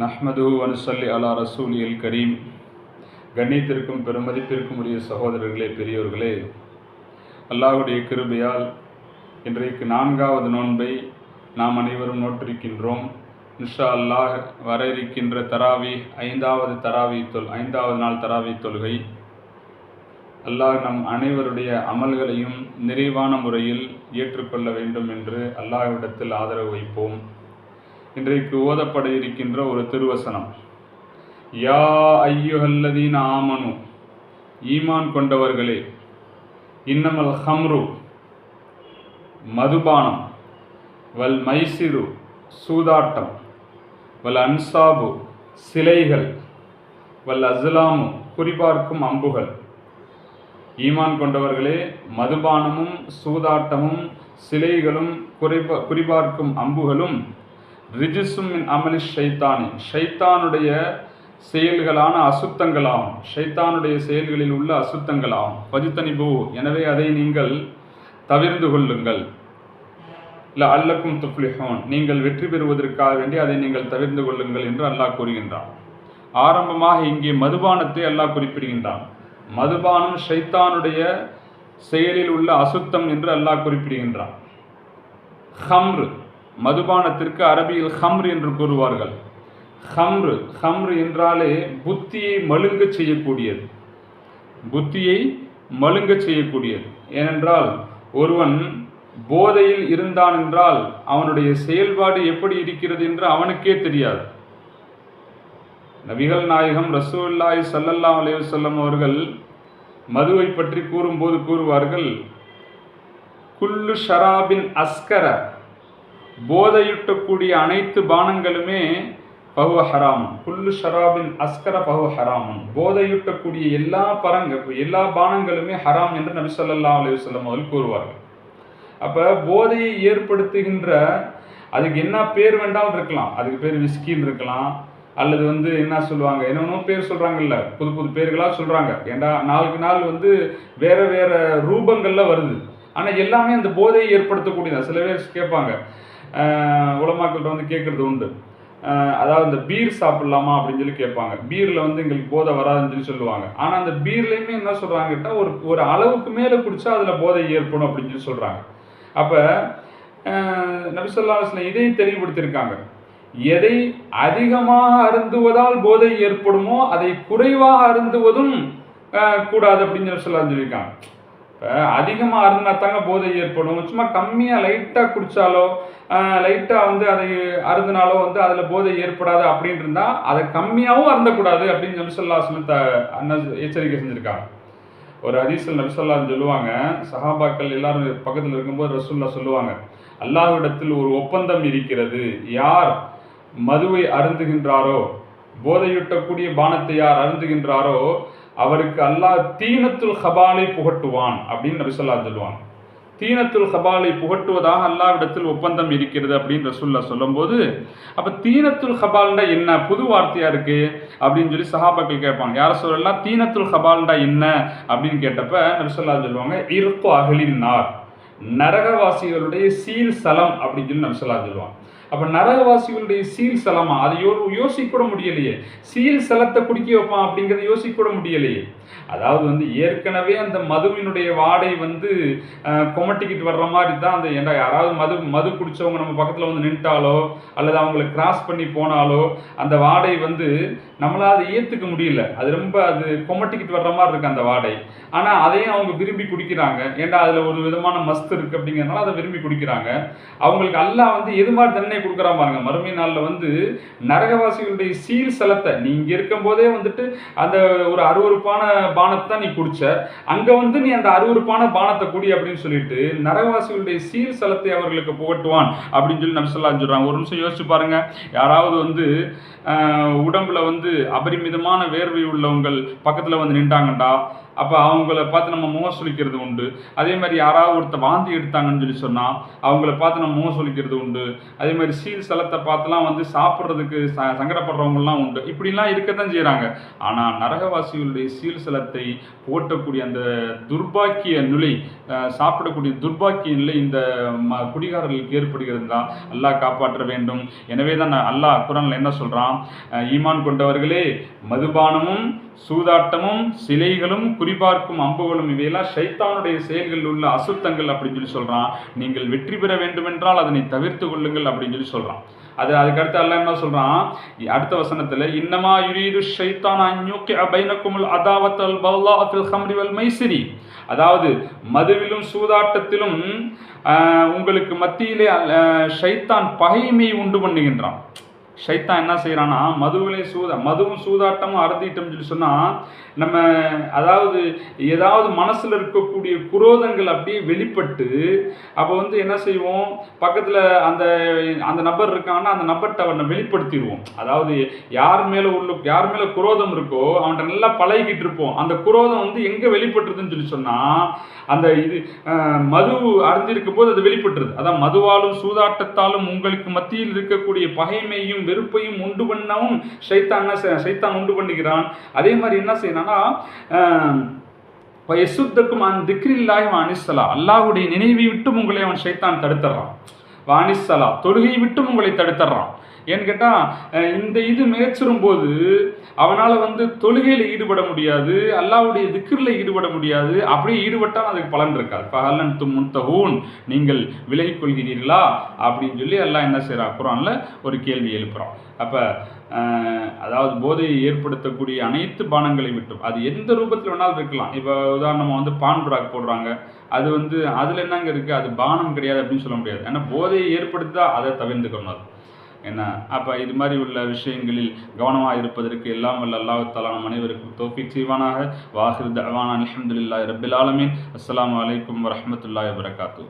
நஹ்மது அனுசல்லி அலா ரசூலியல் கரீம். கண்ணியத்திற்கும் பெருமதிப்பிற்கும் உரிய சகோதரர்களே பெரியோர்களே அல்லாஹுடைய கிருபையால் இன்றைக்கு நான்காவது நோன்பை நாம் அனைவரும் நோற்றிருக்கின்றோம். இன்ஷா அல்லாஹ் வர இருக்கின்ற தராவி ஐந்தாவது தராவி தொல் ஐந்தாவது நாள் தராவி தொல்கை அல்லாஹ் நம் அனைவருடைய அமல்களையும் நிறைவான முறையில் ஏற்றுக்கொள்ள வேண்டும் என்று அல்லாஹ்விடத்தில் ஆதரவு வைப்போம். இன்றைக்கு ஓதப்பட இருக்கின்ற ஒரு திருவசனம். யா ஐயுஹல்லதீன் ஆமனு ஈமான் கொண்டவர்களே இன்னமல் ஹம்ரு மதுபானம் வல் மைசிரு சூதாட்டம் வல் அன்சாபு சிலைகள் வல் அஸ்லாமு குறிபார்க்கும் அம்புகள். ஈமான் கொண்டவர்களே மதுபானமும் சூதாட்டமும் சிலைகளும் குறிப்பா குறிபார்க்கும் அம்புகளும் ரிஜிசும் மின் அமலி ஷைத்தானி. ஷைத்தானுடைய செயல்களான அசுத்தங்களாகும் ஷைத்தானுடைய செயல்களில் உள்ள அசுத்தங்களாகும் பஜித்தனிபு எனவே அதை நீங்கள் தவிர்ந்து கொள்ளுங்கள். இல்லை அல்லக்கும் துப்ளிஹோன் நீங்கள் வெற்றி பெறுவதற்காக வேண்டி அதை நீங்கள் தவிர்ந்து கொள்ளுங்கள் என்று அல்லாஹ் கூறுகின்றான். ஆரம்பமாக இங்கே மதுபானத்தை அல்லாஹ் குறிப்பிடுகின்றான். மதுபானம் ஷைத்தானுடைய செயலில் உள்ள அசுத்தம் என்று அல்லாஹ் குறிப்பிடுகின்றான். ஹம்ரு. மதுபானத்திற்கு அரபியில் ஹம்ரு என்று கூறுவார்கள். ஹம்ரு ஹம்ரு என்றாலே புத்தியை மழுங்க செய்யக்கூடியது. புத்தியை மழுங்க செய்யக்கூடியது. ஏனென்றால் ஒருவன் போதையில் இருந்தான் என்றால் அவனுடைய செயல்பாடு எப்படி இருக்கிறது என்று அவனுக்கே தெரியாது. நபிகள் நாயகம் ரசூல்லாய் சல்லல்லா அலையுசல்லம் அவர்கள் மதுவை பற்றி கூறும்போது கூறுவார்கள் குல்லு ஷராபின் அஸ்கர போதையூட்டக்கூடிய அனைத்து பானங்களுமே பகுவ ஹராமன் புல்லு ஷராபின் அஸ்கர பகு ஹராமன் போதையூட்டக்கூடிய எல்லா பரங்க எல்லா பானங்களுமே ஹராம் என்று நபி சொல்லா அலையுசல்லம் அவர்கள் கூறுவார்கள். அப்போ போதையை ஏற்படுத்துகின்ற அதுக்கு என்ன பேர் வேண்டாலும் இருக்கலாம். அதுக்கு பேர் விஸ்கின்னு இருக்கலாம். அல்லது வந்து என்ன சொல்லுவாங்க என்னென்னோ பேர் சொல்கிறாங்கல்ல புது புது பேர்களாக சொல்கிறாங்க ஏண்டா நாளுக்கு நாள் வந்து வேறு வேறு ரூபங்களில் வருது. ஆனால் எல்லாமே அந்த போதையை ஏற்படுத்தக்கூடியதான் சில பேர் கேட்பாங்க உலமாக்கள்கிட்ட வந்து கேட்குறது உண்டு. அதாவது இந்த பீர் சாப்பிட்லாமா அப்படின்னு சொல்லி கேட்பாங்க. பீரில் வந்து எங்களுக்கு போதை வராதுன்னு சொல்லி சொல்லுவாங்க. ஆனால் அந்த பீர்லேயுமே என்ன சொல்கிறாங்க கேட்டால் ஒரு ஒரு அளவுக்கு மேலே குடித்தா அதில் போதை ஏற்படும் அப்படின்னு சொல்லி சொல்கிறாங்க அப்போ நபிசல்லாஸ்ல இதையும் தெளிவுபடுத்தியிருக்காங்க. எதை அதிகமாக அருந்துவதால் போதை ஏற்படுமோ அதை குறைவாக அருந்துவதும் கூடாது அப்படின்னு சொல்லி சொல்ல சொல்லியிருக்காங்க. இப்போ அதிகமாக அருந்தினா தாங்க போதை ஏற்படும். சும்மா கம்மியாக லைட்டாக குடித்தாலோ லைட்டாக வந்து அதை அருந்தினாலோ வந்து அதில் போதை ஏற்படாது அப்படின்னு இருந்தால் அதை கம்மியாகவும் அருந்தக்கூடாது அப்படின்னு நபிசல்லா சொல்லி த அண்ணன் எச்சரிக்கை செஞ்சுருக்காங்க. ஒரு ஹதீஸில் நபிசல்லா சொல்லுவாங்க சஹாபாக்கள் எல்லாரும் பக்கத்தில் இருக்கும்போது ரசுல்லா சொல்லுவாங்க அல்லாஹ்விடத்தில் ஒரு ஒப்பந்தம் இருக்கிறது. யார் மதுவை அருந்துகின்றாரோ போதையூட்டக்கூடிய பானத்தை யார் அருந்துகின்றாரோ அவருக்கு அல்லாஹ் தீனத்துல் ஹபாலை புகட்டுவான் அப்படின்னு நபிசல்லா சொல்லுவான் தீனத்துல் ஹபாலை புகட்டுவதாக அல்லாவிடத்தில் ஒப்பந்தம் இருக்கிறது அப்படின்னு ரசுல்லா சொல்லும்போது அப்போ தீனத்துல் ஹபால்டா என்ன? புது வார்த்தையாக இருக்குது அப்படின்னு சொல்லி சஹாபாக்கள் கேட்பாங்க. யார் சொல்லலாம்? தீனத்துல் ஹபால்டா என்ன? அப்படின்னு கேட்டப்ப நபிசல்லா சொல்லுவாங்க இருக்கு அகலின் நார். நரகவாசிகளுடைய சீல் சலம் அப்படின்னு சொல்லி நபிசல்லா சொல்லுவாங்க. அப்போ நரகவாசிகளுடைய சீல் சலமா? அதை யோ யோசிக்க கூட முடியலையே. சீல் சலத்தை குடிக்க வைப்பான் அப்படிங்கிறத யோசிக்க கூட முடியலையே. அதாவது வந்து ஏற்கனவே அந்த மதுவினுடைய வாடை வந்து கொமட்டிக்கிட்டு வர்ற மாதிரி தான் அந்த என்ன யாராவது மது மது குடித்தவங்க நம்ம பக்கத்தில் வந்து நின்ட்டாலோ அல்லது அவங்கள கிராஸ் பண்ணி போனாலோ அந்த வாடை வந்து நம்மளால் அதை ஏற்றுக்க முடியல. அது ரொம்ப அது கொமட்டிக்கிட்டு வர்ற மாதிரி இருக்குது அந்த வாடை. ஆனால் அதையும் அவங்க விரும்பி குடிக்கிறாங்க. ஏன்டா அதில் ஒரு விதமான மஸ்து இருக்குது அப்படிங்கிறதுனால அதை விரும்பி குடிக்கிறாங்க. அவங்களுக்கு எல்லாம் வந்து எது மாதிரி தண்டனை கொடுக்குறா பாருங்க. மறுமை நாளில் வந்து நரகவாசிகளுடைய சீல் சலத்தை நீங்கள் இருக்கும்போதே வந்துட்டு அந்த ஒரு அருவறுப்பான பானத்தை தான் நீ குடிச்ச. அங்கே வந்து நீ அந்த அருவறுப்பான பானத்தை குடி அப்படின்னு சொல்லிட்டு நரகவாசிகளுடைய சீர் சலத்தை அவர்களுக்கு புகட்டுவான் அப்படின்னு சொல்லி நம்ம சொல்லலாம் சொல்கிறாங்க ஒரு நிமிஷம் யோசிச்சு பாருங்க. யாராவது வந்து உடம்புல வந்து அபரிமிதமான வேர்வை உள்ளவங்கள் பக்கத்தில் வந்து நின்றாங்கண்டா அப்போ அவங்கள பார்த்து நம்ம முகம் சுளிக்கிறது உண்டு. அதே மாதிரி யாராவது ஒருத்த வாந்தி எடுத்தாங்கன்னு சொல்லி சொன்னால் அவங்கள பார்த்து நம்ம முகம் சுழிக்கிறது உண்டு. அதே மாதிரி சீல் சலத்தை பார்த்துலாம் வந்து சாப்பிட்றதுக்கு ச சங்கடப்படுறவங்கலாம் உண்டு. இப்படிலாம் இருக்கத்தான் செய்கிறாங்க ஆனால் நரகவாசிகளுடைய சீல் சலத்தை போட்டக்கூடிய அந்த துர்பாக்கிய நிலை சாப்பிடக்கூடிய துர்பாக்கிய நிலை இந்த ம குடிகாரர்களுக்கு ஏற்படுகிறது? தான் அல்லாஹ் காப்பாற்ற வேண்டும். எனவே தான் அல்லாஹ் குரான்ல என்ன சொல்கிறான் ஈமான் கொண்டவர்களே மதுபானமும் சூதாட்டமும் சிலைகளும் குறிபார்க்கும் அம்புகளும் இவையெல்லாம் ஷைத்தானுடைய செயல்களில் உள்ள அசுத்தங்கள் அப்படின்னு சொல்லி சொல்கிறான் நீங்கள் வெற்றி பெற வேண்டுமென்றால் அதனை தவிர்த்து கொள்ளுங்கள் அப்படின்னு சொல்லி சொல்கிறான் அது அதுக்கடுத்து அல்ல என்ன சொல்கிறான் அடுத்த வசனத்தில் இன்னமா யுரீது ஷைத்தான் அன்யூக்கி பைனக்குமுல் அதாவத்தல் பல்லா அத்தில் ஹம்ரி வல் மைசிரி. அதாவது மதுவிலும் சூதாட்டத்திலும் உங்களுக்கு மத்தியிலே ஷைத்தான் பகைமை உண்டு பண்ணுகின்றான். சைத்தான் என்ன செய்கிறான்னா மதுவிலையும் சூதா மதுவும் சூதாட்டமும் அறுதிட்டோம்னு சொல்லி சொன்னால் நம்ம அதாவது ஏதாவது மனசில் இருக்கக்கூடிய குரோதங்கள் அப்படியே வெளிப்பட்டு அப்போ வந்து என்ன செய்வோம்? பக்கத்தில் அந்த அந்த நபர் இருக்காங்கன்னா அந்த நபர்கிட்ட அவனை வெளிப்படுத்திடுவோம். அதாவது யார் மேலே உள்ள யார் மேலே குரோதம் இருக்கோ அவன்கிட்ட நல்லா பழகிக்கிட்டு இருப்போம். அந்த குரோதம் வந்து எங்கே வெளிப்பட்டுருதுன்னு சொல்லி சொன்னால் அந்த இது மது அருந்திருக்கும் போது அது வெளிப்பட்டுருது அதான் மதுவாலும் சூதாட்டத்தாலும் உங்களுக்கு மத்தியில் இருக்கக்கூடிய பகைமையும் வெறுப்பையும் உண்டு பண்ணவும் ஷைத்தான் என்ன செய்- ஷைத்தான் உண்டு பண்ணுகிறான் அதே மாதிரி என்ன செய்யணும்னா எசுத்தக்கும் அன் திக்ரில்லாய் வானிசலா அல்லாஹுடைய நினைவை விட்டும் உங்களை அவன் ஷைத்தான் தடுத்துறான். வானிசலா தொழுகை விட்டும் உங்களை தடுத்துறான். ஏன்னு கேட்டால் இந்த இது மேய்ச்சிரும் போது அவனால் வந்து தொழுகையில் ஈடுபட முடியாது அல்லாவுடைய திக்ரில் ஈடுபட முடியாது அப்படியே ஈடுபட்டால் அதுக்கு பலன் இருக்காது. பகலன் தும் முன்தகூன் நீங்கள் விலகிக் கொள்கிறீர்களா? அப்படின்னு சொல்லி எல்லாம் என்ன செய்கிறா குரானில் ஒரு கேள்வி எழுப்புகிறோம் அப்போ அதாவது போதையை ஏற்படுத்தக்கூடிய அனைத்து பானங்களை விட்டும். அது எந்த ரூபத்தில் வேணாலும் இருக்கலாம். இப்போ உதாரணமாக வந்து பான் பிராக் போடுறாங்க. அது வந்து அதில் என்னங்க இருக்குது அது பானம் கிடையாது அப்படின்னு சொல்ல முடியாது. ஏன்னா போதையை ஏற்படுத்தா அதை தவிர்த்துக்கணும் அது. என்ன? அப்போ இது மாதிரி உள்ள விஷயங்களில் கவனமாக இருப்பதற்கு எல்லாம் வல்ல அல்லாஹ் தலா நம் அனைவருக்கும் தோஃபிக் செய்வானாக. வாஹிர் தவான் அலமதுல்லா ரபில் ஆலமின். அஸ்லாம் வலைக்கம் வரமத்துல்லாய் வரகாத்து